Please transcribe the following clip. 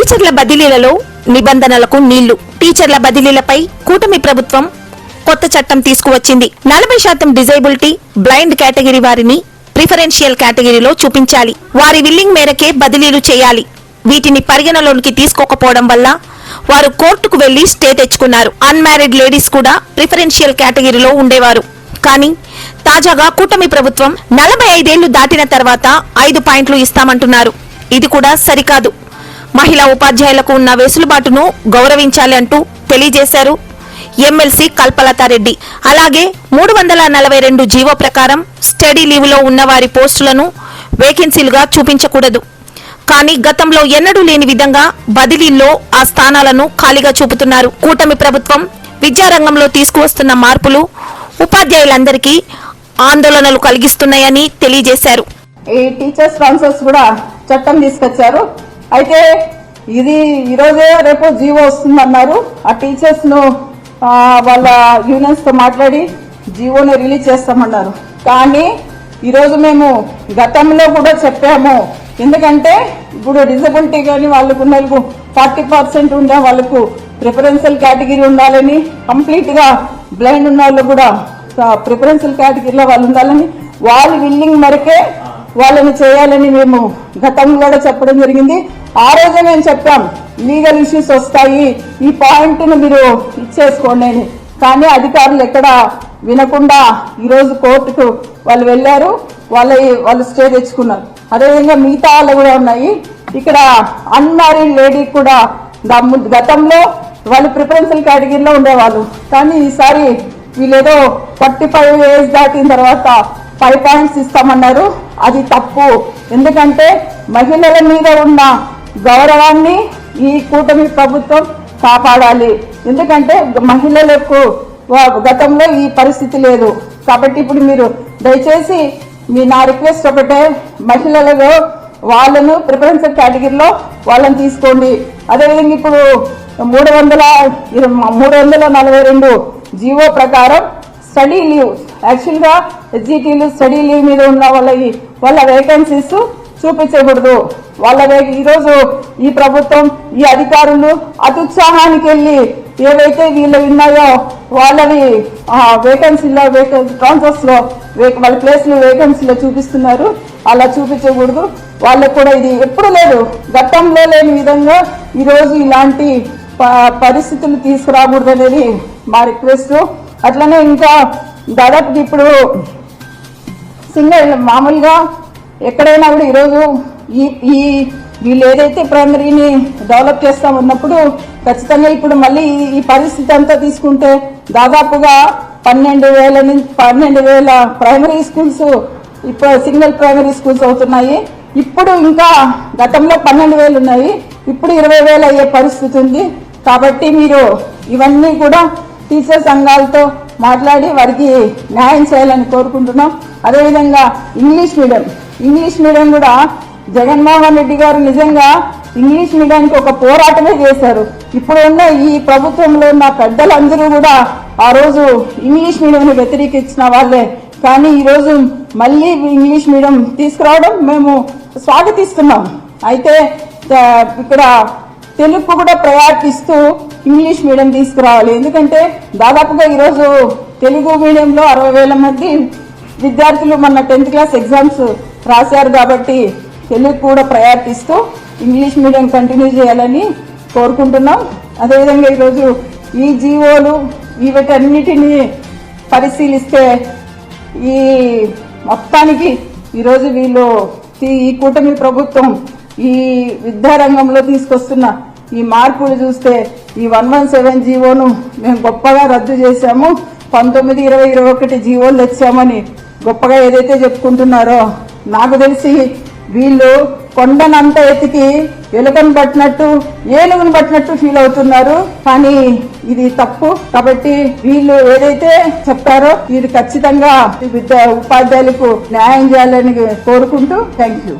టీచర్ల బదిలీలలో నిబంధనలకు నీళ్ళు. టీచర్ల బదిలీలపై కూటమి ప్రభుత్వం కొత్త చట్టం తీసుకువచ్చింది. నలభై శాతం డిజైబిలిటీ బ్లైండ్ కేటగిరీ వారిని ప్రిఫరెన్షియల్ కేటగిరీలో చూపించాలి. వారి విల్లింగ్ మేరకే బదిలీలు చేయాలి. వీటిని పరిగణలోనికి తీసుకోకపోవడం వల్ల వారు కోర్టుకు వెళ్ళి స్టే తెచ్చుకున్నారు. అన్మ్యారీడ్ లేడీస్ కూడా ప్రిఫరెన్షియల్ కేటగిరీలో ఉండేవారు. కానీ తాజాగా కూటమి ప్రభుత్వం నలభై ఐదేళ్ళు దాటిన తర్వాత ఐదు పాయింట్లు ఇస్తామంటున్నారు. ఇది కూడా సరికాదు. మహిళా ఉపాధ్యాయులకు ఉన్న వెసులుబాటును గౌరవించాలి అంటూ తెలియజేశారు ఎమ్మెల్సీ కల్పలతారెడ్డి అలాగే మూడు వందల నలభై రెండు జీవో ప్రకారం స్టడీ లీవ్లో ఉన్న వారి పోస్టులను వేకెన్సీలుగా చూపించకూడదు. కానీ గతంలో ఎన్నడూ లేని విధంగా బదిలీల్లో ఆ స్థానాలను ఖాళీగా చూపుతున్నారు. కూటమి ప్రభుత్వం విద్యారంగంలో తీసుకువస్తున్న మార్పులు ఉపాధ్యాయులందరికీ ఆందోళనలు కలిగిస్తున్నాయని తెలియజేశారు. ఈ టీచర్స్ కూడా చట్టం తీసుకొచ్చారు. అయితే ఇది ఈరోజే రేపు జీవో వస్తుందన్నారు. ఆ టీచర్స్ను వాళ్ళ యూనియన్స్తో మాట్లాడి జీవోని రిలీజ్ చేస్తామన్నారు. కానీ ఈరోజు మేము గతంలో కూడా చెప్పాము. ఎందుకంటే ఇప్పుడు డిజబిలిటీ కానీ వాళ్ళకు నెలకు ఫార్టీ పర్సెంట్ ఉండే వాళ్ళకు ప్రిఫరెన్షియల్ కేటగిరీ ఉండాలని కంప్లీట్గా బ్లైండ్ ఉన్న వాళ్ళు కూడా ప్రిఫరెన్షియల్ కేటగిరీలో వాళ్ళు ఉండాలని వాళ్ళు విల్లింగ్ మేరకే వాళ్ళని చేయాలని మేము గతంలో కూడా చెప్పడం జరిగింది. ఆ రోజే మేము చెప్పాం లీగల్ ఇష్యూస్ వస్తాయి. ఈ పాయింట్ను మీరు ఇచ్చేసుకోండి అని. కానీ అధికారులు ఎక్కడ వినకుండా ఈరోజు కోర్టుకు వాళ్ళు వెళ్ళారు. వాళ్ళ వాళ్ళు స్టే తెచ్చుకున్నారు. అదేవిధంగా మిగతా వాళ్ళు కూడా ఉన్నాయి. ఇక్కడ అన్మ్యారీడ్ లేడీ కూడా దమ్ము గతంలో వాళ్ళు ప్రిఫరెన్షియల్ కేటగిరీలో ఉండేవాళ్ళు. కానీ ఈసారి వీళ్ళేదో ఫార్టీ ఫైవ్ ఏజ్ దాటిన తర్వాత ఫైవ్ పాయింట్స్ ఇస్తామన్నారు. అది తప్పు. ఎందుకంటే మహిళల మీద ఉన్న గౌరవాన్ని ఈ కూటమి ప్రభుత్వం కాపాడాలి. ఎందుకంటే మహిళలకు గతంలో ఈ పరిస్థితి లేదు. కాబట్టి ఇప్పుడు మీరు దయచేసి మీ నా రిక్వెస్ట్ ఒకటే. మహిళలలో వాళ్ళను ప్రిఫరెన్స్ కేటగిరీలో వాళ్ళని తీసుకోండి. అదేవిధంగా ఇప్పుడు మూడు వందల మూడు వందల నలభై రెండు జీవో ప్రకారం స్టడీ లీవ్ యాక్చువల్గా ఎస్జిటీలు స్టడీ లీవ్ మీద ఉన్న వాళ్ళ వాళ్ళ వేకెన్సీస్ చూపించకూడదు. వాళ్ళ ఈరోజు ఈ ప్రభుత్వం ఈ అధికారులు అత్యుత్సాహానికి వెళ్ళి ఏవైతే వీళ్ళు ఉన్నాయో వాళ్ళవి వేకెన్సీలో వేకెన్సీ ట్రాన్సర్స్లో వే- వాళ్ళ ప్లేస్లు వేకెన్సీలో చూపిస్తున్నారు. అలా చూపించకూడదు. వాళ్ళకు కూడా ఇది ఎప్పుడు లేదు. గతంలో లేని విధంగా ఈరోజు ఇలాంటి ప- పరిస్థితులు తీసుకురాకూడదు అనేది మా రిక్వెస్ట్ అట్లనే ఇంకా దాదాపు ఇప్పుడు సింగల్ మామూలుగా ఎక్కడైనా కూడా ఈరోజు ఈ ఈ వీళ్ళు ఏదైతే ప్రైమరీని డెవలప్ చేస్తా ఉన్నప్పుడు ఖచ్చితంగా ఇప్పుడు మళ్ళీ ఈ- ఈ పరిస్థితి అంతా తీసుకుంటే దాదాపుగా పన్నెండు వేల నుంచి పన్నెండు వేల ప్రైమరీ స్కూల్స్ ఇప్పుడు సింగిల్ ప్రైమరీ స్కూల్స్ అవుతున్నాయి. ఇప్పుడు ఇంకా గతంలో పన్నెండు వేలు ఉన్నాయి. ఇప్పుడు ఇరవై వేలు అయ్యే పరిస్థితి ఉంది. కాబట్టి మీరు ఇవన్నీ కూడా టీచర్ సంఘాలతో మాట్లాడి వారికి న్యాయం చేయాలని కోరుకుంటున్నాం. అదేవిధంగా ఇంగ్లీష్ మీడియం. ఇంగ్లీష్ మీడియం కూడా జగన్మోహన్ రెడ్డి గారు నిజంగా ఇంగ్లీష్ మీడియానికి ఒక పోరాటమే చేశారు. ఇప్పుడు ఉన్న ఈ ప్రభుత్వంలో ఉన్న పెద్దలందరూ కూడా ఆ రోజు ఇంగ్లీష్ మీడియంని వ్యతిరేకించిన వాళ్ళే. కానీ ఈరోజు మళ్ళీ ఇంగ్లీష్ మీడియం తీసుకురావడం మేము స్వాగతిస్తున్నాం. అయితే ఇక్కడ తెలుగు కూడా ప్రయారిటిస్తూ ఇంగ్లీష్ మీడియం తీసుకురావాలి. ఎందుకంటే దాదాపుగా ఈరోజు తెలుగు మీడియంలో అరవై వేల మంది విద్యార్థులు మన టెన్త్ క్లాస్ ఎగ్జామ్స్ రాశారు కాబట్టి తెలుగు కూడా ప్రయారిటిస్తూ ఇంగ్లీష్ మీడియం కంటిన్యూ చేయాలని కోరుకుంటున్నాం. అదేవిధంగా ఈరోజు ఈ జీవోలు వీటన్నిటిని పరిశీలిస్తే ఈ మొత్తానికి ఈరోజు వీళ్ళు ఈ కూటమి ప్రభుత్వం ఈ విద్యారంగంలో తీసుకొస్తున్న ఈ మార్పులు చూస్తే ఈ వన్ వన్ సెవెన్ జీవోను మేము గొప్పగా రద్దు చేశాము. పంతొమ్మిది ఇరవై ఇరవై ఒకటి జీవోలు తెచ్చామని గొప్పగా ఏదైతే చెప్పుకుంటున్నారో నాకు తెలిసి వీళ్ళు కొండనంత ఎతికి ఎలుకను పట్టినట్టు ఏనుగును పట్టినట్టు ఫీల్ అవుతున్నారు. కానీ ఇది తప్పు. కాబట్టి వీళ్ళు ఏదైతే చెప్తారో ఇది ఖచ్చితంగా విద్యా ఉపాధ్యాయులకు న్యాయం చేయాలని కోరుకుంటూ థ్యాంక్ యూ